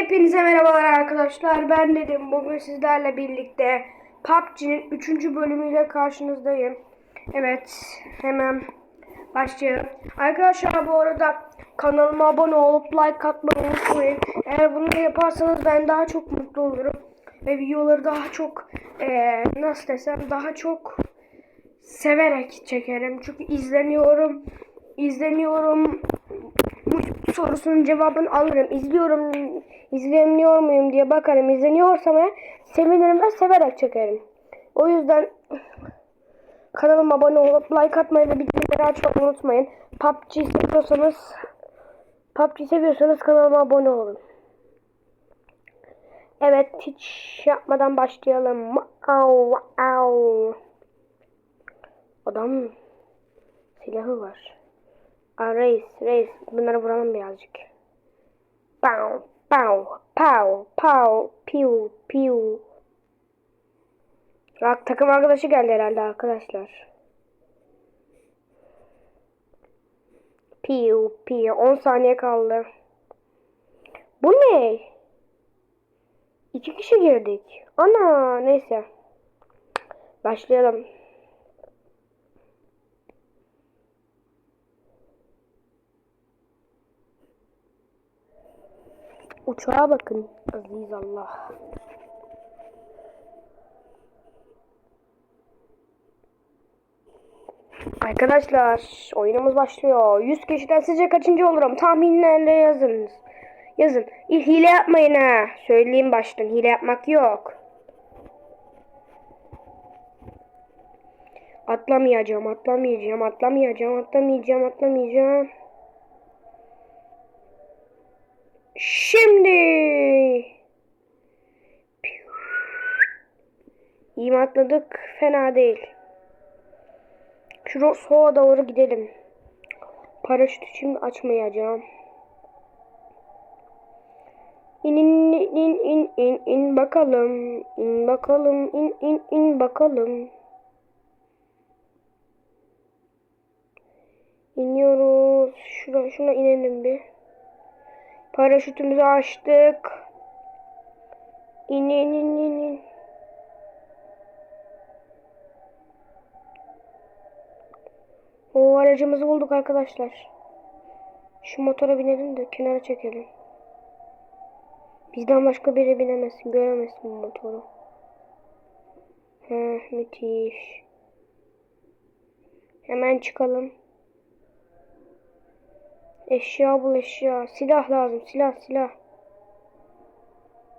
Hepinize merhabalar arkadaşlar. Ben dedim bugün sizlerle birlikte PUBG'nin 3. bölümüyle karşınızdayım. Evet, hemen başlayalım. Arkadaşlar bu arada kanalıma abone olup like atmayı unutmayın. Eğer bunu yaparsanız ben daha çok mutlu olurum. Ve videoları daha çok eee, nasıl desem daha çok severek çekerim. Çünkü izleniyorum. izleniyorum sorusunun cevabını alırım. İzliyorum, izleniyor muyum diye bakarım. İzleniyorsam eğer sevinirim ve severek çekerim. O yüzden kanalıma abone olup like atmayı ve bildirimleri açmayı unutmayın. PUBG seviyorsanız PUBG seviyorsanız kanalıma abone olun. Evet hiç yapmadan başlayalım. Au, au. Adam silahı var. Aa, reis, reis. Bunları vuralım birazcık. Pow, pow, pow, pow, piu, piu. Bak takım arkadaşı geldi herhalde arkadaşlar. Piu, piu. 10 saniye kaldı. Bu ne? İki kişi girdik. Ana neyse. Başlayalım. Uçağa bakın. Aziz Allah. Arkadaşlar oyunumuz başlıyor. 100 kişiden sizce kaçıncı olurum? Tahminlerle yazınız. Yazın. İ- Hile yapmayın ha. Söyleyeyim baştan. Hile yapmak yok. Atlamayacağım, atlamayacağım, atlamayacağım, atlamayacağım, atlamayacağım. Şimdi. İyi atladık? Fena değil. Şu soğuğa doğru gidelim. Paraşütü şimdi açmayacağım. İn in in in in in bakalım. İn bakalım. İn in in bakalım. İniyoruz. Şuna, şuna inelim bir. Paraşütümüzü açtık. İn in in in. O aracımızı bulduk arkadaşlar. Şu motora binelim de kenara çekelim. Bizden başka biri binemezsin, göremezsin bu motoru. Heh, müthiş. Hemen çıkalım. Eşya bul eşya. Silah lazım. Silah silah.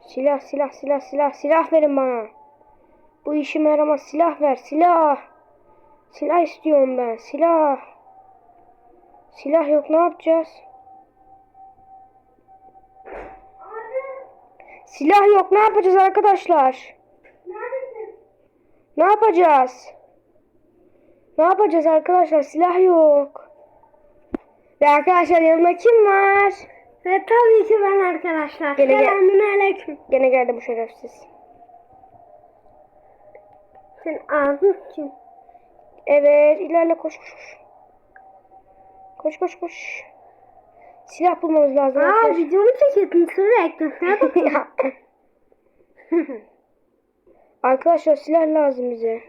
Silah silah silah silah. Silah verin bana. Bu işime yaramaz. Silah ver. Silah. Silah istiyorum ben. Silah. Silah yok. Ne yapacağız? Silah yok. Ne yapacağız arkadaşlar? Ne yapacağız? Ne yapacağız arkadaşlar? Silah yok. Ve arkadaşlar yanımda kim var? Ve tabii ki ben arkadaşlar. Gene gel. Selamünaleyküm. Gene geldi bu şerefsiz. Sen ağzın kim? Evet ilerle koş koş koş. Koş koş koş. Silah bulmamız lazım. Aa arkadaşlar. videomu çekiyordun sürekli. Ne bakıyorsun? Arkadaşlar silah lazım bize.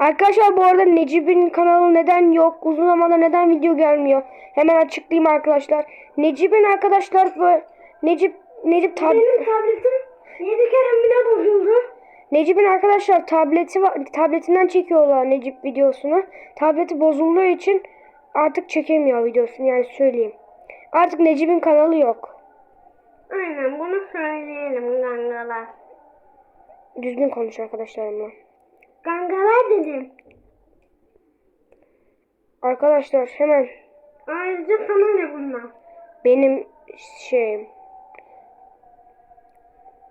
Arkadaşlar bu arada Necip'in kanalı neden yok? Uzun zamandır neden video gelmiyor? Hemen açıklayayım arkadaşlar. Necip'in arkadaşlar bu Necip Necip tab Benim tabletim 7 kere bile bozuldu. Necip'in arkadaşlar tableti var. Tabletinden çekiyorlar Necip videosunu. Tableti bozulduğu için artık çekemiyor videosunu yani söyleyeyim. Artık Necip'in kanalı yok. Aynen bunu söyleyelim gangalar. Düzgün konuş arkadaşlarımla. Gangalar dedim. Arkadaşlar hemen Ayrıca sana ne bunlar? benim şeyim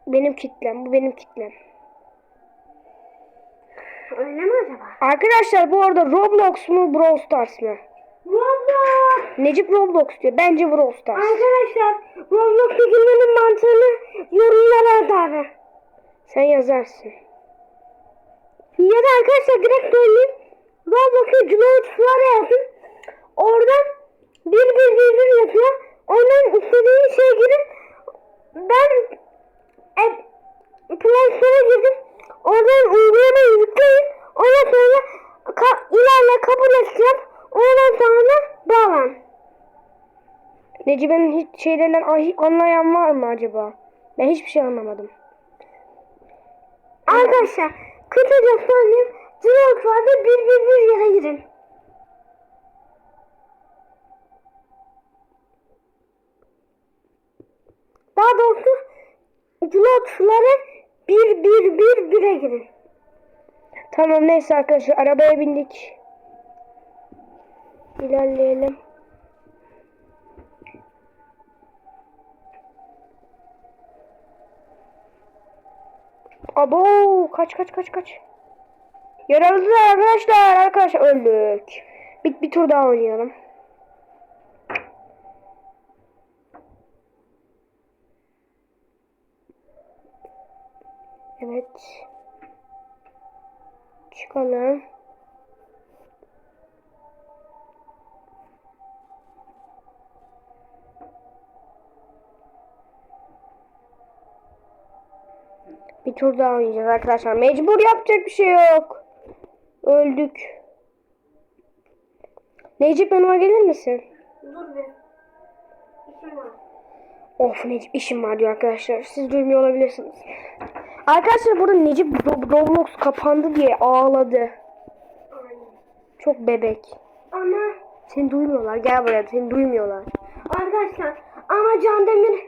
benim kitlem bu benim kitlem. Öyle mi acaba? Arkadaşlar bu arada Roblox mu Brawl Stars mı? Roblox. Necip Roblox diyor. Bence Brawl Stars. Arkadaşlar Roblox'a girmenin mantığını yorumlara at abi. Sen yazarsın. Ya da arkadaşlar direkt söyleyeyim. Roblox'a Cloud Flora yazın. Oradan bir bir bir bir yapıyor. Onun istediği şeye girin. Ben e, Play Store'a girdim. Oradan uygulamayı yükleyin. Ondan sonra ka, ilerle kabul edeceğim. Ondan sonra bağlan. Necibe'nin hiç şeylerinden anlayan var mı acaba? Ben hiçbir şey anlamadım. Arkadaşlar kısaca söyleyeyim. Vardı bir bir bir yere girin. Daha doğrusu Cloud'lara bir bir bir bire girin. Tamam neyse arkadaşlar arabaya bindik. İlerleyelim. Abo kaç kaç kaç kaç. Yaralılar arkadaşlar arkadaşlar öldük. Bir, bir tur daha oynayalım. Evet. Çıkalım. Bir tur daha oynayacağız arkadaşlar. Mecbur yapacak bir şey yok. Öldük. Necip yanıma gelir misin? Dur bir. İşim var. Of Necip işim var diyor arkadaşlar. Siz duymuyor olabilirsiniz. Arkadaşlar burada Necip Ro- Roblox kapandı diye ağladı. Aynen. Çok bebek. Ama Seni duymuyorlar. Gel buraya. Seni duymuyorlar. arkadaşlar ama Can Demir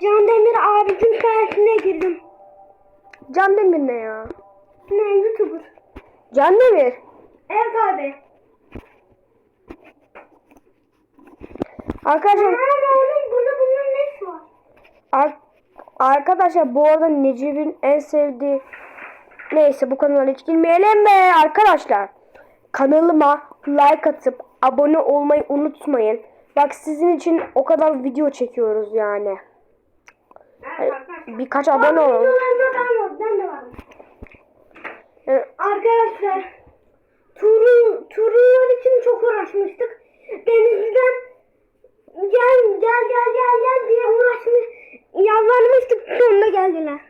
Can Demir abicim sayesinde girdim. Can Demir ne ya? Ne YouTuber? Can Demir. Evet abi. Arkadaşlar Aman oğlum burada bunların ne işi var? ar- arkadaşlar bu arada Necip'in en sevdiği neyse bu kanala hiç girmeyelim be arkadaşlar. Kanalıma like atıp abone olmayı unutmayın. Bak sizin için o kadar video çekiyoruz yani. Evet. Birkaç abone olun. Videolarında ben var. Ben de varım. Yani Arkadaşlar Tuğrul, Tuğrullar için çok uğraşmıştık. Denizli'den gel gel gel gel gel diye uğraşmış yalvarmıştık sonunda geldiler.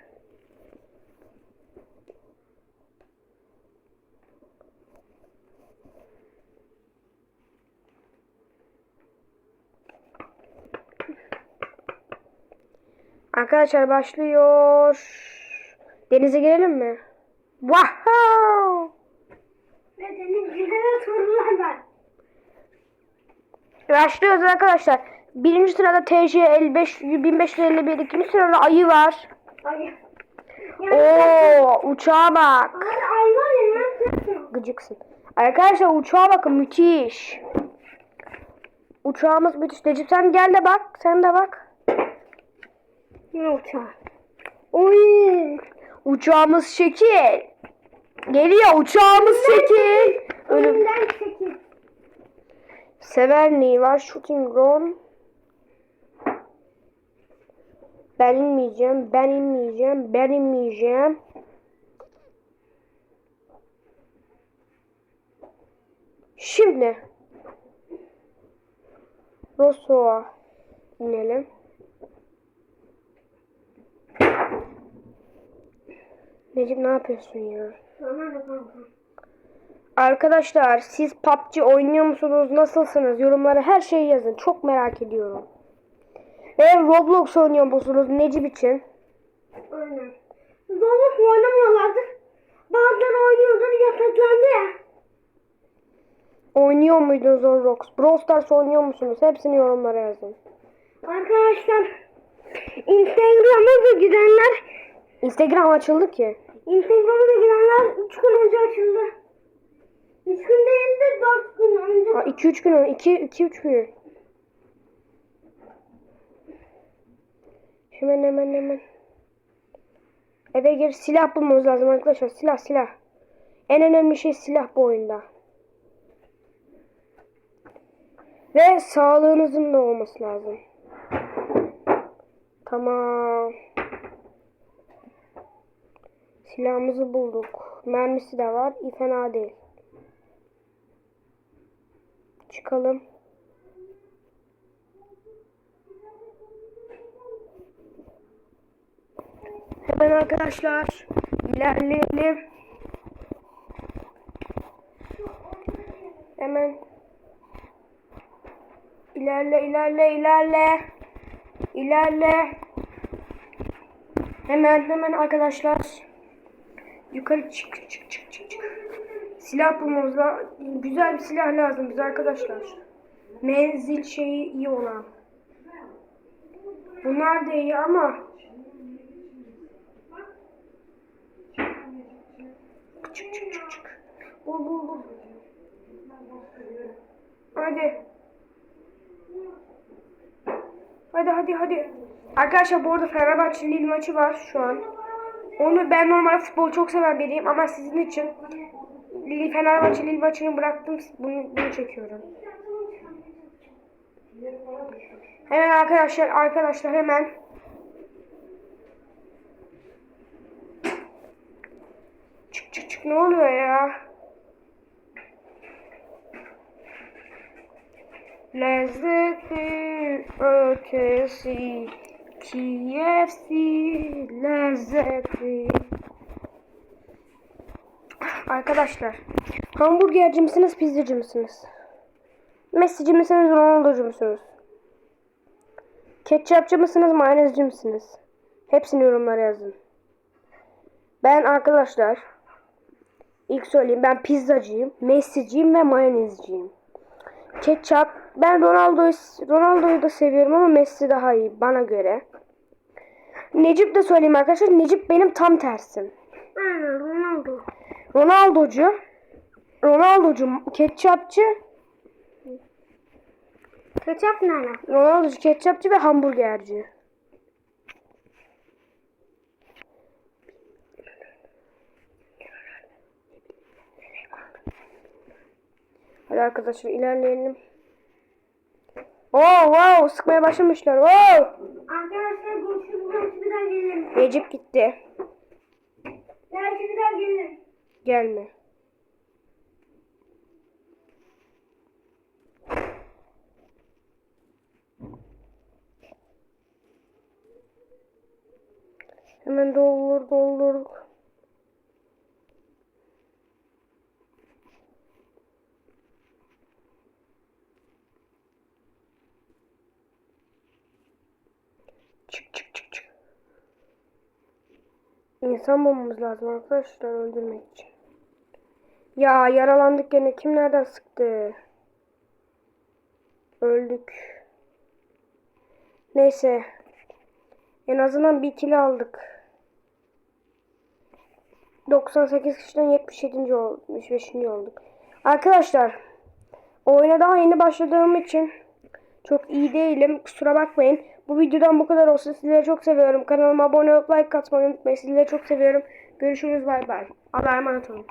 Arkadaşlar başlıyor. Denize girelim mi? Wow! Ve Denizli'de de Tuğrullar var. Başlıyoruz arkadaşlar. Birinci sırada TJ 55 1551, ikinci sırada ayı var. Ay. Yani, Oo, uçağa bak. Ay, ay var ya ben Gıcıksın. Arkadaşlar uçağa bakın müthiş. Uçağımız müthiş. Necip sen gel de bak. Sen de bak. Ne uçağı? Oy. Uçağımız şekil. Geliyor uçağımız şekil. Ölüm. Önümden çekil. Severni var. Shooting Ground. Ben inmeyeceğim. Ben inmeyeceğim. Ben inmeyeceğim. Şimdi Roso'a inelim. Necip ne yapıyorsun ya? Arkadaşlar siz PUBG oynuyor musunuz? Nasılsınız? Yorumlara her şeyi yazın. Çok merak ediyorum. Ve Roblox oynuyor musunuz? Necip için? Aynen. Zorluk oynamıyorlardır. Bazıları oynuyordur yasaklandı ya. Oynuyor muydunuz Roblox? Brawl Stars oynuyor musunuz? Hepsini yorumlara yazın. Arkadaşlar Instagram'a da girenler Instagram açıldı ki. Instagram'a da girenler 3 gün önce açıldı. 3 gün değil de 4 gün önce. 2-3 gün 2-3 gün. Hemen hemen hemen. Eve gir silah bulmamız lazım arkadaşlar. Silah silah. En önemli şey silah bu oyunda. Ve sağlığınızın da olması lazım. Tamam. Silahımızı bulduk. Mermisi de var. İyi fena değil. Çıkalım. Hemen arkadaşlar ilerleyelim. Hemen ilerle ilerle ilerle. İlerle. Hemen hemen arkadaşlar. Yukarı çık çık çık çık çık. Silah bulmamız lazım. Güzel bir silah lazım bize arkadaşlar. Menzil şeyi iyi olan. Bunlar da iyi ama çık çık çık çık. Bul bul bul. Hadi. Hadi hadi hadi. Arkadaşlar bu arada Fenerbahçe Lille maçı var şu an. Onu ben normal futbolu çok seven biriyim ama sizin için Fenerbahçe Lille maçını bıraktım. Bunu, bunu çekiyorum. Hemen arkadaşlar arkadaşlar hemen Çık çık çık ne oluyor ya? Lezzetli ötesi KFC lezzetli Arkadaşlar hamburgerci misiniz pizzacı mısınız? Messici misiniz Ronaldo'cu musunuz? Ketçapçı mısınız mayonezci misiniz? Hepsini yorumlara yazın. Ben arkadaşlar ilk söyleyeyim ben pizzacıyım, Messi'ciyim ve mayonezciyim. Ketçap ben Ronaldo'yu Ronaldo'yu da seviyorum ama Messi daha iyi bana göre. Necip de söyleyeyim arkadaşlar. Necip benim tam tersim. Aynen Ronaldo. Ronaldo'cu. Ronaldo'cu ketçapçı. Ketçap ne ala? Ronaldo'cu ketçapçı ve hamburgerci. Hadi arkadaşlar ilerleyelim. Oo wow sıkmaya başlamışlar. Wow. Arkadaşlar görüşürüz. Belki bir daha gelirim. Necip gitti. Belki bir daha gelirim. Gelme. Hemen doldur doldur. Çık çık çık çık. İnsan bulmamız lazım arkadaşlar öldürmek için. Ya yaralandık gene. Kim nereden sıktı? Öldük. Neyse. En azından bir kill aldık. 98 kişiden 77. ol- 75. olduk. Arkadaşlar. Oyuna daha yeni başladığım için çok iyi değilim. Kusura bakmayın. Bu videodan bu kadar olsun. Sizleri çok seviyorum. Kanalıma abone olup like atmayı unutmayın. Sizleri çok seviyorum. Görüşürüz. Bay bay. Allah'a emanet olun.